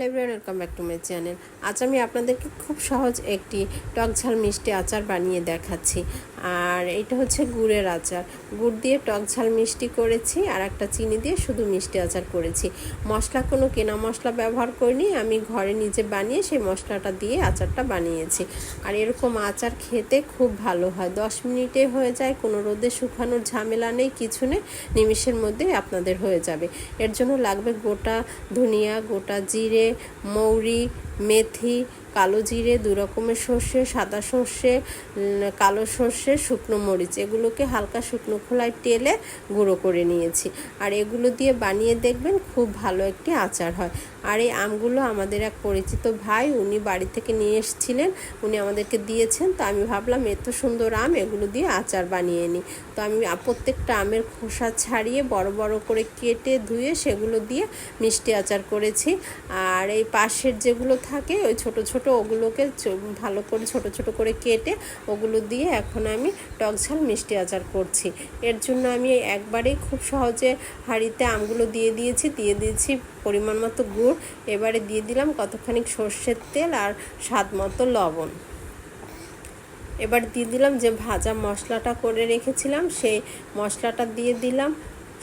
Hello everyone welcome back to my channel আজ আমি আপনাদেরকে খুব সহজ একটি টক ঝাল মিষ্টি আচার বানিয়ে দেখাচ্ছি। আর এটা হচ্ছে গুড়ের আচার। গুড় দিয়ে টক ঝাল মিষ্টি করেছি আর একটা চিনি দিয়ে শুধু মিষ্টি আচার করেছি। মশলা কোনো কেনা মশলা ব্যবহার করিনি, আমি ঘরে নিজে বানিয়ে সেই মশলাটা দিয়ে আচারটা বানিয়েছি। আর এরকম আচার খেতে খুব ভালো হয়। দশ মিনিটে হয়ে যায়, কোনো রোদে শুকানোর ঝামেলা নেই, কিছু নেই, নিমিষের মধ্যে আপনাদের হয়ে যাবে। এর জন্য লাগবে গোটা ধনিয়া, গোটা জিরে মৌরি মেথি, কালো জিরে, দু রকমের সর্ষে, সাদা সর্ষে কালো সর্ষে, শুকনো মরিচ। এগুলোকে হালকা শুকনো খোলায় টেলে গুঁড়ো করে নিয়েছি। আর এগুলো দিয়ে বানিয়ে দেখবেন খুব ভালো একটি আচার হয়। আর এই আমগুলো আমাদের এক পরিচিত ভাই, উনি বাড়ি থেকে নিয়ে এসেছিলেন। উনি আমাদেরকে দিয়েছেন। তো আমি ভাবলাম, এত সুন্দর আম, এগুলো দিয়ে আচার বানিয়ে নিই। তো আমি প্রত্যেকটা আমের খোসা ছাড়িয়ে বড় বড় করে কেটে ধুয়ে সেগুলো দিয়ে মিষ্টি আচার করেছি। আর এই পাশের যেগুলো থাকে, ওই ছোট ছোট ওগুলোকে ভালো করে, ছোট ছোট করে কেটে ওগুলো দিয়ে এখন আমি টক ঝাল মিষ্টি আচার করছি। এর জন্য আমি একবারেই খুব সহজে হাঁড়িতে আমগুলো দিয়ে দিয়েছি দিয়ে দিয়েছি পরিমাণ মতো গুড়। এবারে দিয়ে দিলাম কতখানি সর্ষের তেল আর স্বাদ মতো লবণ। এবার দিয়ে দিলাম যে ভাজা মশলাটা করে রেখেছিলাম, সেই মশলাটা দিয়ে দিলাম।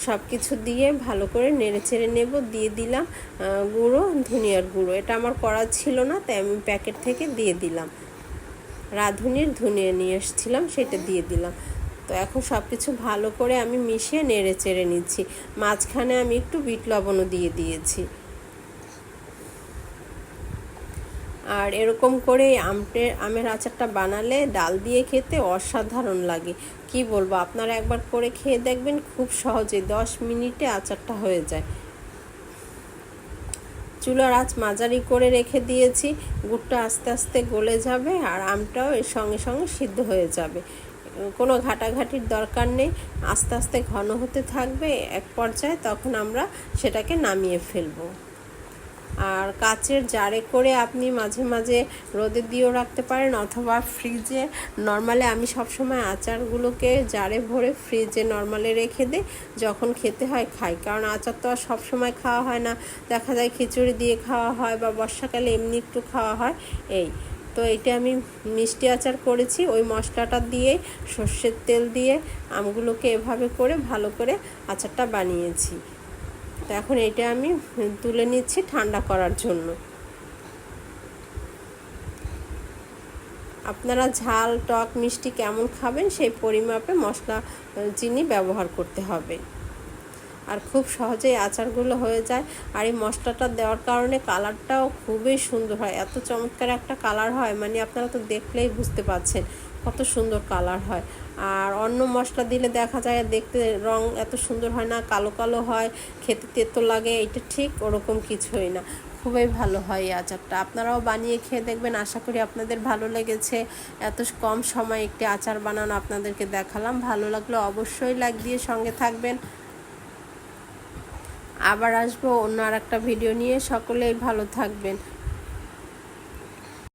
সব কিছু দিয়ে ভালো করে নেড়ে চেড়ে নেব, দিয়ে দিলাম গুঁড়ো, ধনিয়ার গুঁড়ো। এটা আমার করা ছিল না, তাই আমি প্যাকেট থেকে দিয়ে দিলাম। রাঁধুনির ধনিয়া নিয়ে এসেছিলাম, সেটা দিয়ে দিলাম। তো এখন সব কিছু ভালো করে আমি মিশিয়ে নেড়ে চেড়ে নিচ্ছি। মাঝখানে আমি একটু বিট লবণও দিয়ে দিয়েছি। আর এরকম করে আমটে, আমের আচারটা বানালে ডাল দিয়ে খেতে অসাধারণ লাগে। কি বলব, আপনারা একবার করে খেয়ে দেখবেন, খুব সহজে দশ মিনিটে আচারটা হয়ে যায়। চুলার আঁচ মাঝারি করে রেখে দিয়েছি, গুড়টা আস্তে আস্তে গলে যাবে আর আমটাও এর সঙ্গে সঙ্গে সিদ্ধ হয়ে যাবে। কোনো ঘাটাঘাটির দরকার নেই, আস্তে আস্তে ঘন হতে থাকবে, এক পর্যায়ে তখন আমরা সেটাকে নামিয়ে ফেলব। আর কাচের জারে করে আপনি মাঝে মাঝে রোদে দিয়েও রাখতে পারেন অথবা ফ্রিজে। নর্মালে আমি সবসময় আচারগুলোকে জারে ভরে ফ্রিজে নর্মালে রেখে দিই, যখন খেতে হয় খাই। কারণ আচার তো আর সবসময় খাওয়া হয় না। দেখা যায় খিচুড়ি দিয়ে খাওয়া হয় বা বর্ষাকালে এমনি একটু খাওয়া হয়, এই। তো এটা আমি মিষ্টি আচার করেছি। ওই মশলাটা দিয়ে, সর্ষের তেল দিয়ে আমগুলোকে এভাবে করে ভালো করে আচারটা বানিয়েছি। তো এখন এটা আমি তুলে নিচ্ছি ঠান্ডা করার জন্য। আপনারা ঝাল, টক, মিষ্টি কেমন খাবেন সেই পরিমাপে মশলা চিনি ব্যবহার করতে হবে। আর খুব সহজেই আচারগুলো হয়ে যায়। আর এই মশলাটা দেওয়ার কারণে কালারটাও খুবই সুন্দর হয়। এত চমৎকার একটা কালার হয় মানে আপনারা তো দেখলেই বুঝতে পাচ্ছেন কত সুন্দর কালার হয়। আর অন্য মশলা দিলে দেখা যায় দেখতে রং এত সুন্দর হয় না, কালো কালো হয়, খেতে তেতো লাগে এটা ঠিক ওরকম কিছুই না। খুবই ভালো হয় এই আচারটা। আপনারাও বানিয়ে খেয়ে দেখবেন, আশা করি আপনাদের ভালো লেগেছে। এত কম সময় একটি আচার বানানো আপনাদেরকে দেখালাম। ভালো লাগলে অবশ্যই লাইক দিয়ে সঙ্গে থাকবেন। আবার আসব অন্য আর একটা ভিডিও নিয়ে। সকলেই ভালো থাকবেন।